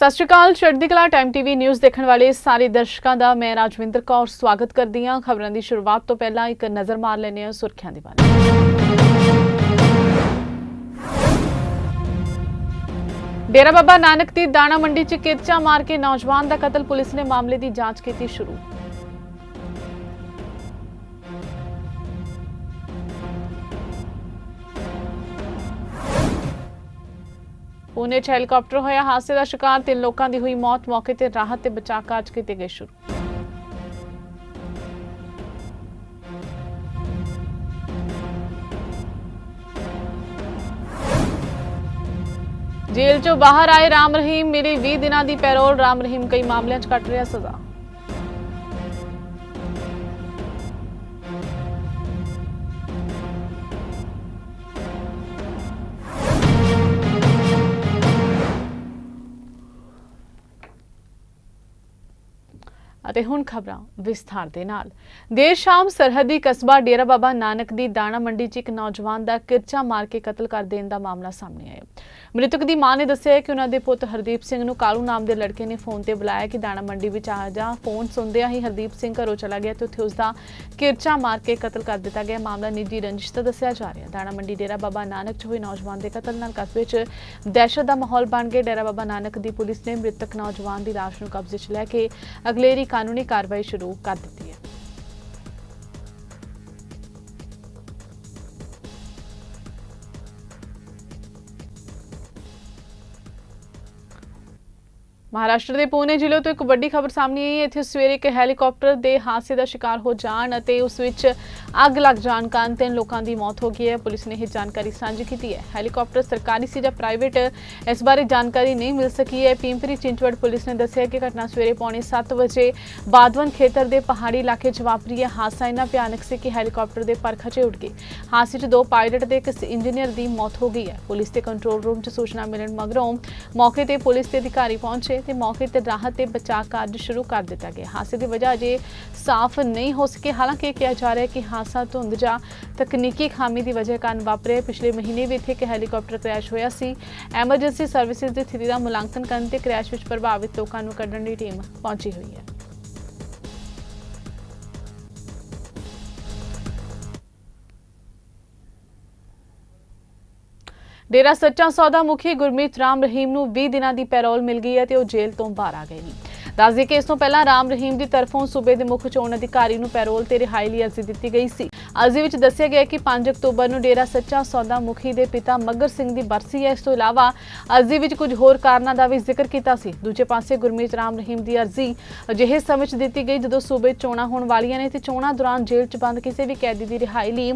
ਸਤਿ ਸ਼੍ਰੀ ਅਕਾਲ, ਚੜ੍ਹਦੀ ਕਲਾ ਟਾਈਮ ਟੀਵੀ ਨਿਊਜ਼ ਦੇਖਣ ਵਾਲੇ ਸਾਰੇ ਦਰਸ਼ਕਾਂ ਦਾ ਮੈਂ ਰਾਜਵਿੰਦਰ ਕੌਰ ਸਵਾਗਤ ਕਰਦੀ ਹਾਂ। ਖਬਰਾਂ ਦੀ ਸ਼ੁਰੂਆਤ ਤੋਂ ਪਹਿਲਾਂ ਇੱਕ ਨਜ਼ਰ ਮਾਰ ਲੈਂਦੇ ਹਾਂ ਸੁਰਖੀਆਂ ਦੇ ਬਾਰੇ ਡੇਰਾ ਬਾਬਾ ਨਾਨਕ ਦੀ ਦਾਣਾ ਮੰਡੀ 'ਚ ਕਿਰਚਾ ਮਾਰ ਕੇ ਨੌਜਵਾਨ ਦਾ ਕਤਲ, ਪੁਲਿਸ ਨੇ ਮਾਮਲੇ ਦੀ ਜਾਂਚ ਕੀਤੀ ਸ਼ੁਰੂ। ਪੂਨੇ 'ਚ ਹੈਲੀਕਾਪਟਰ ਹੋਇਆ ਹਾਦਸੇ ਦਾ ਸ਼ਿਕਾਰ, ਤਿੰਨ ਲੋਕਾਂ ਦੀ ਹੋਈ ਮੌਤ, ਮੌਕੇ ਤੇ ਰਾਹਤ ਤੇ ਬਚਾਅ ਕਾਰਜ ਕੀਤੇ ਗਏ ਸ਼ੁਰੂ। ਜੇਲ੍ਹ 'ਚੋਂ ਬਾਹਰ ਆਏ ਰਾਮ ਰਹੀਮ, ਮਿਲੀ 20 ਦਿਨਾਂ ਦੀ ਪੈਰੋਲ, ਰਾਮ ਰਹੀਮ ਕਈ ਮਾਮਲਿਆਂ 'ਚ ਕੱਟ ਰਿਹਾ ਸਜ਼ਾ। ਅਤੇ ਹੁਣ ਖਬਰਾਂ ਵਿਸਥਾਰ ਦੇ ਨਾਲ। ਦੇਰ ਸ਼ਾਮ ਸਰਹੱਦੀ ਕਸਬਾ ਡੇਰਾ ਬਾਬਾ ਨਾਨਕ ਦੀ ਦਾਣਾ ਮੰਡੀ 'ਚ ਇੱਕ ਨੌਜਵਾਨ ਦਾ ਕਿਰਚਾ ਮਾਰ ਕੇ ਕਤਲ ਕਰ ਦੇਣ ਦਾ ਮਾਮਲਾ ਸਾਹਮਣੇ ਆਇਆ। ਮ੍ਰਿਤਕ ਦੀ ਮਾਂ ਨੇ ਦੱਸਿਆ ਕਿ ਉਹਨਾਂ ਦੇ ਪੁੱਤ ਹਰਦੀਪ ਸਿੰਘ ਨੂੰ ਕਾਲੂ ਨਾਮ ਦੇ ਲੜਕੇ ਨੇ ਫੋਨ ਤੇ ਬੁਲਾਇਆ ਕਿ ਦਾਣਾ ਮੰਡੀ ਵਿੱਚ ਆ ਜਾ, ਫੋਨ ਸੁਣਦਿਆਂ ਹੀ ਹਰਦੀਪ ਸਿੰਘ ਘਰੋਂ ਚਲਾ ਗਿਆ ਤੇ ਉੱਥੇ ਉਸ ਦਾ ਕਿਰਚਾ ਮਾਰ ਕੇ ਕਤਲ ਕਰ ਦਿੱਤਾ ਗਿਆ। ਮਾਮਲਾ ਨਿੱਜੀ ਰੰਜਿਸ਼ ਦਾ ਦੱਸਿਆ ਜਾ ਰਿਹਾ। ਦਾਣਾ ਮੰਡੀ ਡੇਰਾ ਬਾਬਾ ਨਾਨਕ 'ਚ ਹੋਏ ਨੌਜਵਾਨ ਦੇ ਕਤਲ ਨਾਲ ਕਸਬੇ 'ਚ ਦਹਿਸ਼ਤ ਦਾ ਮਾਹੌਲ ਬਣ ਗਿਆ। ਡੇਰਾ ਬਾਬਾ ਨਾਨਕ ਦੀ ਪੁਲਿਸ ਨੇ ਮ੍ਰਿਤਕ ਨੌਜਵਾਨ ਦੀ ਲਾਸ਼ ਨੂੰ ਕਬਜ਼ੇ 'ਚ ਲੈ ਕੇ ਅਗਲੇਰੀ ਕਾਨੂੰਨੀ ਕਾਰਵਾਈ ਸ਼ੁਰੂ ਕਰ ਦਿੱਤੀ ਹੈ। ਮਹਾਰਾਸ਼ਟਰ ਦੇ ਪੂਨੇ ਜ਼ਿਲ੍ਹੇ ਤੋਂ ਇੱਕ ਵੱਡੀ ਖਬਰ ਸਾਹਮਣੇ ਆਈ ਹੈ। ਇੱਥੇ ਸਵੇਰੇ ਇੱਕ ਹੈਲੀਕਾਪਟਰ ਦੇ ਹਾਦਸੇ ਦਾ ਸ਼ਿਕਾਰ ਹੋ ਜਾਣ ਅਤੇ ਉਸ ਵਿੱਚ ਅੱਗ ਲੱਗ ਜਾਣ ਕਾਰਨ ਤਿੰਨ ਲੋਕਾਂ ਦੀ ਮੌਤ ਹੋ ਗਈ ਹੈ। ਪੁਲਿਸ ਨੇ ਇਹ ਜਾਣਕਾਰੀ ਸਾਂਝੀ ਕੀਤੀ ਹੈ। ਹੈਲੀਕਾਪਟਰ ਸਰਕਾਰੀ ਸੀ ਜਾਂ ਪ੍ਰਾਈਵੇਟ, ਇਸ ਬਾਰੇ ਜਾਣਕਾਰੀ ਨਹੀਂ ਮਿਲ ਸਕੀ ਹੈ। ਪਿੰਪਰੀ ਚਿੰਚਵੜ ਪੁਲਿਸ ਨੇ ਦੱਸਿਆ ਕਿ ਘਟਨਾ ਸਵੇਰੇ ਪੌਣੇ 7 ਵਜੇ ਬਾਦਵਨ ਖੇਤਰ ਦੇ ਪਹਾੜੀ ਇਲਾਕੇ 'ਚ ਵਾਪਰੀ ਹੈ। ਹਾਦਸਾ ਇੰਨਾ ਭਿਆਨਕ ਸੀ ਕਿ ਹੈਲੀਕਾਪਟਰ ਦੇ ਪਰ ਖਚੇ ਉੱਡ ਗਏ। ਹਾਦਸੇ 'ਚ ਦੋ ਪਾਇਲਟ ਤੇ ਇੱਕ ਇੰਜੀਨੀਅਰ ਦੀ ਮੌਤ ਹੋ ਗਈ ਹੈ। ਪੁਲਿਸ ਦੇ ਕੰਟਰੋਲ ਰੂਮ 'ਚ ਸੂਚਨਾ ਮਿਲਣ ਮਗਰੋਂ ਮੌਕੇ ਤੇ ਪੁਲਿਸ ਦੇ ਅਧਿਕਾਰੀ ਪਹੁੰਚੇ ਤੇ ਮੌਕੇ ਤੇ ਰਾਹਤ ਤੇ ਬਚਾਅ ਕਾਰਜ ਸ਼ੁਰੂ ਕਰ ਦਿੱਤਾ ਗਿਆ। ਹਾਦਸੇ ਦੀ ਵਜ੍ਹਾ ਅਜੇ ਸਾਫ਼ ਨਹੀਂ ਹੋ ਸਕੀ। ਹਾਲਾਂਕਿ ਇਹ ਕਿਹਾ ਜਾ ਰਿਹਾ ਹੈ ਕਿ ਹਾਦਸਾ ਧੁੰਦ ਜਾਂ ਤਕਨੀਕੀ ਖਾਮੀ ਦੀ ਵਜ੍ਹਾ ਕਾਰਨ ਵਾਪਰਿਆ ਪਿਛਲੇ ਮਹੀਨੇ ਵੀ ਇੱਥੇ ਇੱਕ ਹੈਲੀਕਾਪਟਰ ਕ੍ਰੈਸ਼ ਹੋਇਆ ਸੀ। ਐਮਰਜੈਂਸੀ ਸਰਵਿਸਿਜ਼ ਦੀ ਸਥਿਤੀ ਦਾ ਮੁਲਾਂਕਣ ਕਰਨ ਤੇ ਕ੍ਰੈਸ਼ ਵਿੱਚ ਪ੍ਰਭਾਵਿਤ ਲੋਕਾਂ ਨੂੰ ਕੱਢਣ ਦੀ ਟੀਮ ਪਹੁੰਚੀ ਹੋਈ ਹੈ। ਡੇਰਾ ਸੱਚਾ ਸੌਦਾ ਮੁਖੀ ਗੁਰਮੀਤ ਰਾਮ ਰਹੀਮ ਨੂੰ 20 ਦਿਨਾਂ ਦੀ ਪੈਰੋਲ ਮਿਲ ਗਈ ਹੈ ਤੇ ਉਹ ਜੇਲ੍ਹ ਤੋਂ ਬਾਹਰ ਆ ਗਏ ਨੇ। ਦੱਸਦੇ ਕਿ ਇਸ ਤੋਂ ਪਹਿਲਾਂ ਰਾਮ ਰਹੀਮ ਦੀ ਤਰਫੋਂ ਸੂਬੇ ਦੇ ਮੁੱਖ ਚੋਣ ਅਧਿਕਾਰੀ ਨੂੰ ਪੈਰੋਲ ਤੇ ਰਿਹਾਈ ਲਈ ਅਰਜ਼ੀ ਦਿੱਤੀ ਗਈ ਸੀ। ਅਰਜ਼ੀ ਵਿੱਚ ਦੱਸਿਆ ਗਿਆ ਕਿ 5 ਅਕਤੂਬਰ ਨੂੰ ਡੇਰਾ ਸੱਚਾ ਸੌਦਾ ਮੁਖੀ ਦੇ ਪਿਤਾ ਮੱਗਰ ਸਿੰਘ ਦੀ ਬਰਸੀ ਹੈ। ਇਸ ਤੋਂ ਇਲਾਵਾ ਅਰਜ਼ੀ ਵਿੱਚ ਕੁਝ ਹੋਰ ਕਾਰਨਾਂ ਦਾ ਵੀ ਜ਼ਿਕਰ ਕੀਤਾ ਸੀ। ਦੂਜੇ ਪਾਸੇ ਗੁਰਮੀਤ ਰਾਮ ਰਹੀਮ ਦੀ ਅਰਜ਼ੀ ਅਜਿਹੇ ਸਮੇਂ 'ਚ ਦਿੱਤੀ ਗਈ ਜਦੋਂ ਸੂਬੇ ਚੋਣਾਂ ਹੋਣ ਵਾਲੀਆਂ ਨੇ ਤੇ ਚੋਣਾਂ ਦੌਰਾਨ ਜੇਲ੍ਹ 'ਚ ਬੰਦ ਕਿਸੇ ਵੀ ਕੈਦੀ ਦੀ ਰਿਹਾਈ ਲਈ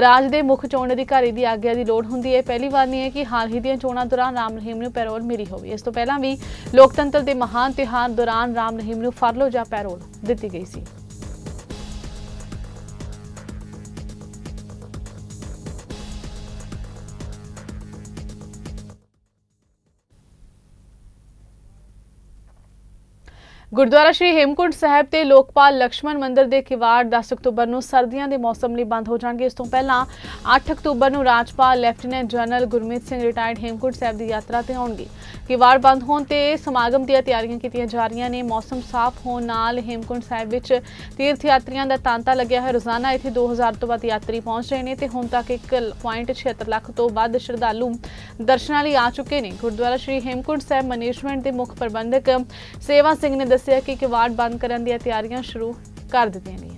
ਰਾਜ ਦੇ ਮੁੱਖ ਚੋਣ ਅਧਿਕਾਰੀ ਦੀ ਆਗਿਆ ਦੀ ਲੋੜ ਹੁੰਦੀ ਹੈ। ਪਹਿਲੀ ਵਾਰ ਨਹੀਂ ਹੈ ਕਿ ਹਾਲ ਹੀ ਦੀਆਂ ਚੋਣਾਂ ਦੌਰਾਨ ਰਾਮ ਰਹੀਮ ਨੂੰ ਪੈਰੋਲ ਮਿਲੀ ਹੋਵੇ। ਇਸ ਤੋਂ ਪਹਿਲਾਂ ਵੀ ਲੋਕਤੰਤਰ ਦੇ ਮਹਾਨ ਤਿਉਹਾਰ ਦੌਰਾਨ ਰਾਮ ਰਹੀਮ ਨੂੰ ਫਰਲੋ ਜਾਂ ਪੈਰੋਲ ਦਿੱਤੀ ਗਈ ਸੀ। ਗੁਰਦੁਆਰਾ ਸ਼੍ਰੀ ਹੇਮਕੁੰਟ ਸਾਹਿਬ ਤੇ ਲੋਕਪਾਲ ਲਕਸ਼ਮਣ ਮੰਦਰ ਦੇ ਕਿਵਾੜ 10 ਅਕਤੂਬਰ ਨੂੰ ਸਰਦੀਆਂ ਦੇ ਮੌਸਮ ਲਈ ਬੰਦ ਹੋ ਜਾਣਗੇ। ਇਸ ਤੋਂ ਪਹਿਲਾਂ 8 ਅਕਤੂਬਰ ਨੂੰ ਰਾਜਪਾਲ lieutenant general Gurmeet Singh retired Hemkunt Sahib ਦੀ ਯਾਤਰਾ ਤੇ ਆਉਣਗੇ। ਕਿਵਾੜ ਬੰਦ ਹੋਣ ਤੇ ਸਮਾਗਮ ਦੀਆਂ ਤਿਆਰੀਆਂ ਕੀਤੀਆਂ ਜਾ ਰਹੀਆਂ ਨੇ। ਮੌਸਮ ਸਾਫ਼ ਹੋਣ ਨਾਲ ਹੇਮਕੁੰਟ ਸਾਹਿਬ ਵਿੱਚ ਤੀਰਥ ਯਾਤਰੀਆਂ ਦਾ ਤਾਂਤਾ ਲੱਗਿਆ ਹੋਇਆ। ਰੋਜ਼ਾਨਾ ਇੱਥੇ 2000 ਤੋਂ ਵੱਧ ਯਾਤਰੀ ਪਹੁੰਚ ਰਹੇ ਨੇ ਤੇ ਹੁਣ ਤੱਕ 1.76 ਲੱਖ ਤੋਂ ਵੱਧ ਸ਼ਰਧਾਲੂ ਦਰਸ਼ਨਾਂ ਲਈ ਆ ਚੁੱਕੇ ਨੇ। ਗੁਰਦੁਆਰਾ ਸ਼੍ਰੀ ਹੇਮਕੁੰਟ ਸਾਹਿਬ ਮੈਨੇਜਮੈਂਟ ਦੇ ਮੁੱਖ ਪ੍ਰਬੰਧਕ ਸੇਵਾ ਸਿੰਘ ਨੇ ਦੱਸਿਆ ਕਿ ਕਿਵਾੜ ਬੰਦ ਕਰਨ ਦੀਆਂ ਤਿਆਰੀਆਂ ਸ਼ੁਰੂ ਕਰ ਦਿੱਤੀਆਂ ਗਈਆਂ। ਨੇ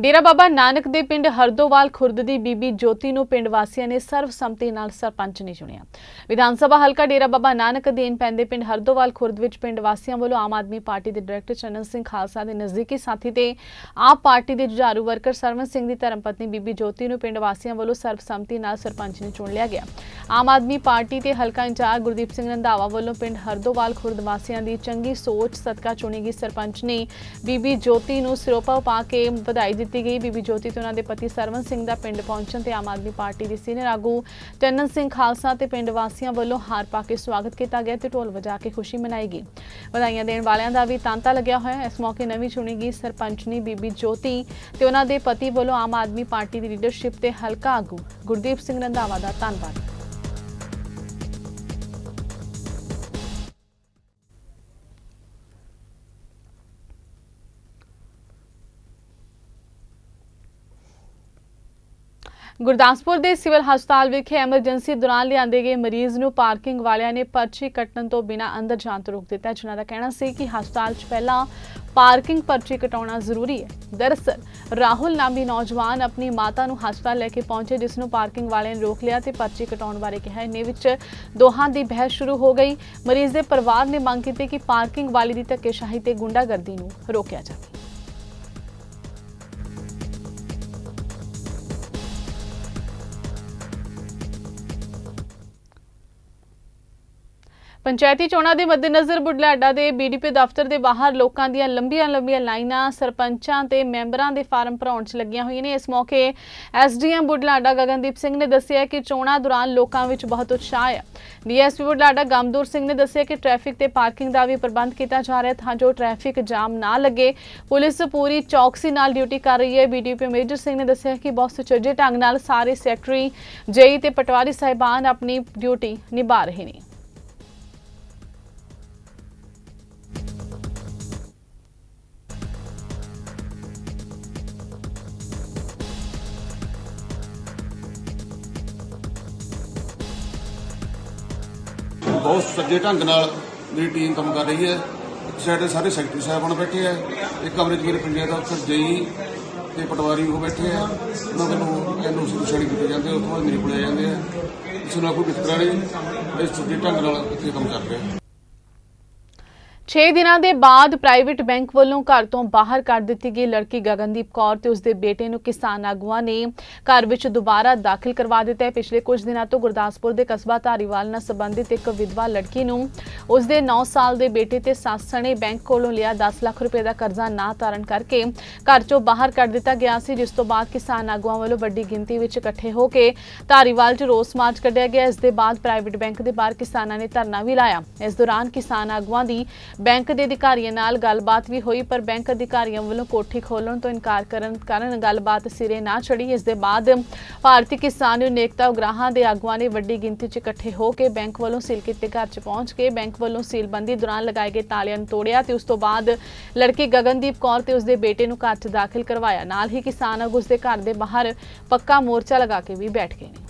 ਡੇਰਾ ਬਾਬਾ ਨਾਨਕ ਦੇ ਪਿੰਡ ਹਰਦੋਵਾਲ ਖੁਰਦ ਦੀ ਬੀਬੀ ਜੋਤੀ ਨੂੰ ਪਿੰਡ ਵਾਸੀਆਂ ਨੇ ਸਰਵਸੰਮਤੀ ਨਾਲ ਸਰਪੰਚ ਨੇ ਚੁਣਿਆ। ਵਿਧਾਨ ਸਭਾ ਹਲਕਾ ਡੇਰਾ ਬਾਬਾ ਨਾਨਕ ਅਧੀਨ ਪੈਂਦੇ ਪਿੰਡ ਹਰਦੋਵਾਲ ਖੁਰਦ ਵਿੱਚ ਪਿੰਡ ਵਾਸੀਆਂ ਵੱਲੋਂ ਆਮ ਆਦਮੀ ਪਾਰਟੀ ਦੇ ਡਾਇਰੈਕਟਰ ਚੰਨਨ ਸਿੰਘ ਖਾਲਸਾ ਦੇ ਨਜ਼ਦੀਕੀ ਸਾਥੀ ਤੇ ਆਪ ਪਾਰਟੀ ਦੇ ਜੁਝਾਰੂ ਵਰਕਰ ਸਰਵਨ ਸਿੰਘ ਦੀ ਧਰਮਪਤਨੀ ਬੀਬੀ ਜੋਤੀ ਨੂੰ ਪਿੰਡ ਵਾਸੀਆਂ ਵੱਲੋਂ ਸਰਵਸੰਮਤੀ ਨਾਲ ਸਰਪੰਚ ਨੇ ਚੁਣ ਲਿਆ ਗਿਆ। ਆਮ ਆਦਮੀ ਪਾਰਟੀ ਤੇ ਹਲਕਾ ਇੰਚਾਰਜ ਗੁਰਦੀਪ ਸਿੰਘ ਰੰਧਾਵਾ ਵੱਲੋਂ ਪਿੰਡ ਹਰਦੋਵਾਲ ਖੁਰਦ ਵਾਸੀਆਂ ਦੀ ਚੰਗੀ ਸੋਚ ਸਦਕਾ ਚੁਣੀ ਗਈ ਸਰਪੰਚ ਨੇ ਬੀਬੀ ਜੋਤੀ ਨੂੰ ਸਿਰੋਪਾ ਪਾ ਕੇ ਵਧਾਈ ਦਿੱਤੀ ਗਈ। ਬੀਬੀ ਜੋਤੀ ਤੇ ਉਹਨਾਂ ਦੇ ਪਤੀ ਸਰਵਨ ਸਿੰਘ ਦਾ ਪਿੰਡ ਪਹੁੰਚਣ ਤੇ ਆਮ ਆਦਮੀ ਪਾਰਟੀ ਦੇ ਸੀਨੀਅਰ ਆਗੂ ਟੰਨਨ ਸਿੰਘ ਖਾਲਸਾ ਤੇ ਪਿੰਡ ਵਾਸੀਆਂ ਵੱਲੋਂ ਹਾਰ ਪਾ ਕੇ ਸਵਾਗਤ ਕੀਤਾ ਗਿਆ ਤੇ ਢੋਲ ਵਜਾ ਕੇ ਖੁਸ਼ੀ ਮਨਾਈ ਗਈ। ਵਧਾਈਆਂ ਦੇਣ ਵਾਲਿਆਂ ਦਾ ਵੀ ਤਾਂਤਾ ਲੱਗਿਆ ਹੋਇਆ ਇਸ ਮੌਕੇ ਨਵੀਂ ਚੁਣੀ ਗਈ ਸਰਪੰਚਨੀ ਬੀਬੀ ਜੋਤੀ ਤੇ ਉਹਨਾਂ ਦੇ ਪਤੀ ਵੱਲੋਂ ਆਮ ਆਦਮੀ ਪਾਰਟੀ ਦੀ ਲੀਡਰਸ਼ਿਪ ਤੇ ਹਲਕਾ ਆਗੂ ਗੁਰਦੀਪ ਸਿੰਘ ਰੰਧਾਵਾ ਦਾ ਧੰਨਵਾਦ। ਗੁਰਦਾਸਪੁਰ ਦੇ ਸਿਵਲ ਹਸਪਤਾਲ ਵਿਖੇ ਐਮਰਜੈਂਸੀ ਦੌਰਾਨ ਲਿਆਂਦੇ ਗਏ ਮਰੀਜ਼ ਨੂੰ ਪਾਰਕਿੰਗ ਵਾਲਿਆਂ ਨੇ ਪਰਚੀ ਕੱਟਣ ਤੋਂ ਬਿਨਾਂ ਅੰਦਰ ਜਾਣ ਤੋਂ ਰੋਕ ਦਿੱਤਾ। ਜਿਨ੍ਹਾਂ ਦਾ ਕਹਿਣਾ ਸੀ ਕਿ ਹਸਪਤਾਲ 'ਚ ਪਹਿਲਾਂ ਪਾਰਕਿੰਗ ਪਰਚੀ ਕਟਾਉਣਾ ਜ਼ਰੂਰੀ ਹੈ। ਦਰਅਸਲ, ਰਾਹੁਲ ਨਾਮੀ ਨੌਜਵਾਨ ਆਪਣੀ ਮਾਤਾ ਨੂੰ ਹਸਪਤਾਲ ਲੈ ਕੇ ਪਹੁੰਚੇ, ਜਿਸ ਨੂੰ ਪਾਰਕਿੰਗ ਵਾਲਿਆਂ ਨੇ ਰੋਕ ਲਿਆ ਤੇ ਪਰਚੀ ਕਟਾਉਣ ਬਾਰੇ ਕਿਹਾ। ਇੰਨੇ ਵਿੱਚ ਦੋਹਾਂ ਦੀ ਬਹਿਸ ਸ਼ੁਰੂ ਹੋ ਗਈ। ਮਰੀਜ਼ ਦੇ ਪਰਿਵਾਰ ਨੇ ਮੰਗ ਕੀਤੀ ਕਿ ਪਾਰਕਿੰਗ ਵਾਲੀ ਦੀ ਧੱਕੇਸ਼ਾਹੀ ਤੇ ਗੁੰਡਾਗਰਦੀ ਨੂੰ ਰੋਕਿਆ ਜਾਵੇ। ਪੰਚਾਇਤੀ ਚੋਣਾਂ ਦੇ ਮੱਦੇਨਜ਼ਰ ਬੁਢਲਾਡਾ ਦੇ ਬੀਡੀਪੀ ਦਫ਼ਤਰ ਦੇ ਬਾਹਰ ਲੋਕਾਂ ਦੀਆਂ ਲੰਬੀਆਂ-ਲੰਬੀਆਂ ਲਾਈਨਾਂ ਸਰਪੰਚਾਂ ਤੇ ਮੈਂਬਰਾਂ ਦੇ ਫਾਰਮ ਭਰਾਉਣ 'ਚ ਲੱਗੀਆਂ ਹੋਈਆਂ ਨੇ। ਇਸ ਮੌਕੇ ਐਸਡੀਐਮ ਬੁਢਲਾਡਾ ਗਗਨਦੀਪ ਸਿੰਘ ਨੇ ਦੱਸਿਆ ਕਿ ਚੋਣਾਂ ਦੌਰਾਨ ਲੋਕਾਂ ਵਿੱਚ ਬਹੁਤ ਉਤਸ਼ਾਹ ਹੈ ਡੀਐਸਪੀ ਬੁਢਲਾਡਾ ਗਮਦੂਰ ਸਿੰਘ ਨੇ ਦੱਸਿਆ ਕਿ ਟ੍ਰੈਫਿਕ ਤੇ ਪਾਰਕਿੰਗ ਦਾ ਵੀ ਪ੍ਰਬੰਧ ਕੀਤਾ ਜਾ ਰਿਹਾ ਤਾਂ ਜੋ ਟ੍ਰੈਫਿਕ ਜਾਮ ਨਾ ਲੱਗੇ। ਪੁਲਿਸ ਪੂਰੀ ਚੌਕਸੀ ਨਾਲ ਡਿਊਟੀ ਕਰ ਰਹੀ ਹੈ। ਬੀਡੀਪੀ ਮੇਜਰ ਸਿੰਘ ਨੇ ਦੱਸਿਆ ਕਿ ਬਹੁਤ ਸੁਚੱਜੇ ਢੰਗ ਨਾਲ ਸਾਰੇ ਸੈਕਟਰੀ, ਜੇਈ ਤੇ ਪਟਵਾਰੀ ਸਾਹਿਬਾਨ ਆਪਣੀ ਡਿਊਟੀ ਨਿਭਾ ਰਹੇ ਨੇ। ਬਹੁਤ ਸੱਜੇ ਢੰਗ ਨਾਲ ਮੇਰੀ ਟੀਮ ਕੰਮ ਕਰ ਰਹੀ ਹੈ। ਇੱਕ ਸਾਈਡ ਸਾਰੇ ਸੈਕਟਰੀ ਸਾਹਿਬਾਨ ਬੈਠੇ ਆ। ਇੱਕ ਕਮਰੇ 'ਚ ਮੇਰੇ ਪੰਚਾਇਤ ਅਫਸਰ ਜਈ ਤੇ ਪਟਵਾਰੀ ਉਹ ਬੈਠੇ ਆ। ਉਹਨਾਂ ਵੱਲੋਂ ਐਨਓਸੀ ਨਿਸ਼ਾਨੀ ਕੀਤੇ ਜਾਂਦੇ ਉੱਥੋਂ ਤੋਂ ਬਾਅਦ ਮੇਰੇ ਕੋਲ ਆ ਜਾਂਦੇ ਆ। ਇਸ ਨਾਲ ਕੋਈ ਵਿਤਕਰਾ ਨਹੀਂ ਇਸ ਸੱਜੇ ਢੰਗ ਨਾਲ ਇੱਥੇ ਕੰਮ ਕਰ ਰਿਹਾ 6 ਦਿਨਾਂ ਦੇ ਬਾਅਦ ਪ੍ਰਾਈਵੇਟ ਬੈਂਕ ਵੱਲੋਂ ਘਰ ਤੋਂ ਬਾਹਰ ਕੱਢ ਦਿੱਤੀ ਗਈ ਲੜਕੀ ਗਗਨਦੀਪ ਕੌਰ ਤੇ ਉਸਦੇ ਬੇਟੇ ਨੂੰ ਕਿਸਾਨ ਆਗੂਆਂ ਨੇ ਘਰ ਵਿੱਚ ਦੁਬਾਰਾ ਦਾਖਲ ਕਰਵਾ ਦਿੱਤਾ ਹੈ। ਪਿਛਲੇ ਕੁਝ ਦਿਨਾਂ ਤੋਂ ਗੁਰਦਾਸਪੁਰ ਦੇ ਕਸਬਾ ਧਾਰੀਵਾਲ ਨਾਲ ਸੰਬੰਧਿਤ ਇੱਕ ਵਿਧਵਾ ਲੜਕੀ ਨੂੰ ਉਸਦੇ 9 ਸਾਲ ਦੇ ਬੇਟੇ ਤੇ ਸੱਸ ਸਣੇ ਬੈਂਕ ਕੋਲੋਂ ਲਿਆ 10 ਲੱਖ ਰੁਪਏ ਦਾ ਕਰਜ਼ਾ ਨਾ ਤਾਰਨ ਕਰਕੇ ਘਰ ਚੋਂ ਬਾਹਰ ਕੱਢ ਦਿੱਤਾ ਗਿਆ ਸੀ, ਜਿਸ ਤੋਂ ਬਾਅਦ ਕਿਸਾਨ ਆਗੂਆਂ ਵੱਲੋਂ ਵੱਡੀ ਗਿਣਤੀ ਵਿੱਚ ਇਕੱਠੇ ਹੋ ਕੇ ਧਾਰੀਵਾਲ 'ਚ ਰੋਸ ਮਾਰਚ ਕੱਢਿਆ ਗਿਆ। ਇਸ ਦੇ ਬਾਅਦ ਪ੍ਰਾਈਵੇਟ ਬੈਂਕ ਦੇ ਬਾਹਰ ਕਿਸਾਨਾਂ ਨੇ ਧਰਨਾ ਵੀ ਲਾਇਆ। ਇਸ ਦੌਰਾਨ ਕਿਸਾਨ ਆਗੂਆਂ ਦੀ ਬੈਂਕ ਦੇ ਅਧਿਕਾਰੀਆਂ ਨਾਲ ਗੱਲਬਾਤ ਵੀ ਹੋਈ, ਪਰ ਬੈਂਕ ਅਧਿਕਾਰੀਆਂ ਵੱਲੋਂ ਕੋਠੀ ਖੋਲਣ ਤੋਂ ਇਨਕਾਰ ਕਰਨ ਕਾਰਨ ਗੱਲਬਾਤ ਸਿਰੇ ਨਾ ਚੜੀ ਇਸ ਦੇ ਬਾਅਦ ਭਾਰਤੀ ਕਿਸਾਨ ਯੂਨੀਅਨ ਏਕਤਾ ਉਗਰਾਹਾਂ ਦੇ ਆਗੂਆਂ ਨੇ ਵੱਡੀ ਗਿਣਤੀ 'ਚ ਇਕੱਠੇ ਹੋ ਕੇ ਬੈਂਕ ਵੱਲੋਂ ਸੀਲ ਕੀਤੇ ਘਰ 'ਚ ਪਹੁੰਚ ਕੇ ਬੈਂਕ ਵੱਲੋਂ ਸੀਲਬੰਦੀ ਦੌਰਾਨ ਲਗਾਏ ਗਏ ਤਾਲਿਆਂ ਨੂੰ ਤੋੜਿਆ ਤੇ ਉਸ ਤੋਂ ਬਾਅਦ ਲੜਕੀ ਗਗਨਦੀਪ ਕੌਰ ਤੇ ਉਸਦੇ ਬੇਟੇ ਨੂੰ ਘਰ 'ਚ ਦਾਖਲ ਕਰਵਾਇਆ। ਨਾਲ ਹੀ ਕਿਸਾਨ ਆਗੂ ਉਸਦੇ ਘਰ ਦੇ ਬਾਹਰ ਪੱਕਾ ਮੋਰਚਾ ਲਗਾ ਕੇ ਵੀ ਬੈਠ ਗਏ ਨੇ।